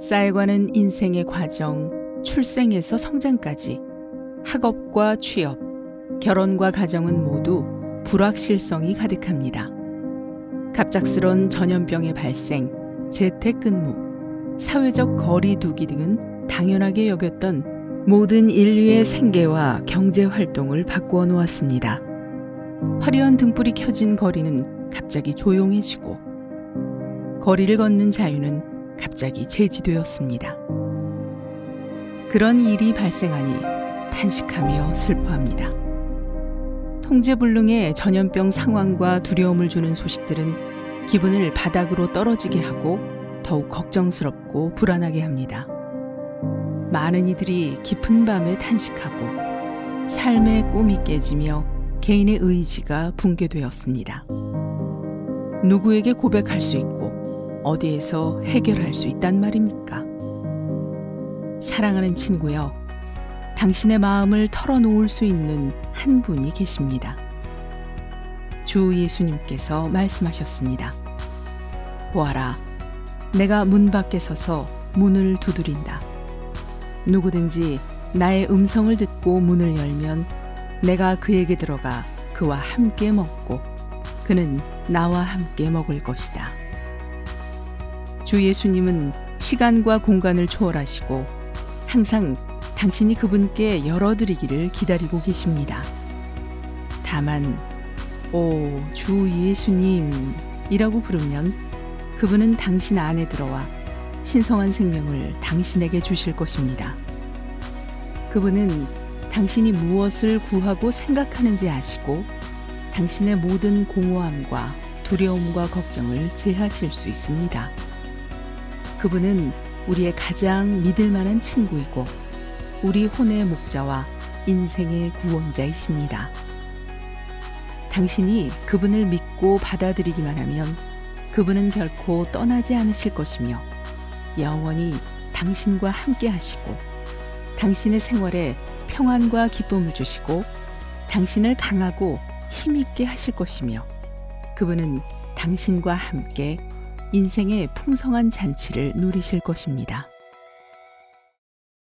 쌓여가는 인생의 과정, 출생에서 성장까지 학업과 취업, 결혼과 가정은 모두 불확실성이 가득합니다. 갑작스런 전염병의 발생, 재택근무, 사회적 거리두기 등은 당연하게 여겼던 모든 인류의 생계와 경제 활동을 바꾸어 놓았습니다. 화려한 등불이 켜진 거리는 갑자기 조용해지고 거리를 걷는 자유는 갑자기 제지되었습니다. 그런 일이 발생하니 탄식하며 슬퍼합니다. 통제불능의 전염병 상황과 두려움을 주는 소식들은 기분을 바닥으로 떨어지게 하고 더욱 걱정스럽고 불안하게 합니다. 많은 이들이 깊은 밤에 탄식하고 삶의 꿈이 깨지며 개인의 의지가 붕괴되었습니다. 누구에게 고백할 수 있고 어디에서 해결할 수 있단 말입니까? 사랑하는 친구여, 당신의 마음을 털어놓을 수 있는 한 분이 계십니다. 주 예수님께서 말씀하셨습니다. 보아라, 내가 문 밖에 서서 문을 두드린다. 누구든지 나의 음성을 듣고 문을 열면 내가 그에게 들어가 그와 함께 먹고 그는 나와 함께 먹을 것이다. 주 예수님은 시간과 공간을 초월하시고 항상 당신이 그분께 열어드리기를 기다리고 계십니다. 다만, 오, 주 예수님 이라고 부르면 그분은 당신 안에 들어와 신성한 생명을 당신에게 주실 것입니다. 그분은 당신이 무엇을 구하고 생각하는지 아시고 당신의 모든 공허함과 두려움과 걱정을 제하실 수 있습니다. 그분은 우리의 가장 믿을 만한 친구이고 우리 혼의 목자와 인생의 구원자이십니다. 당신이 그분을 믿고 받아들이기만 하면 그분은 결코 떠나지 않으실 것이며 영원히 당신과 함께 하시고 당신의 생활에 평안과 기쁨을 주시고 당신을 강하고 힘있게 하실 것이며 그분은 당신과 함께 인생의 풍성한 잔치를 누리실 것입니다.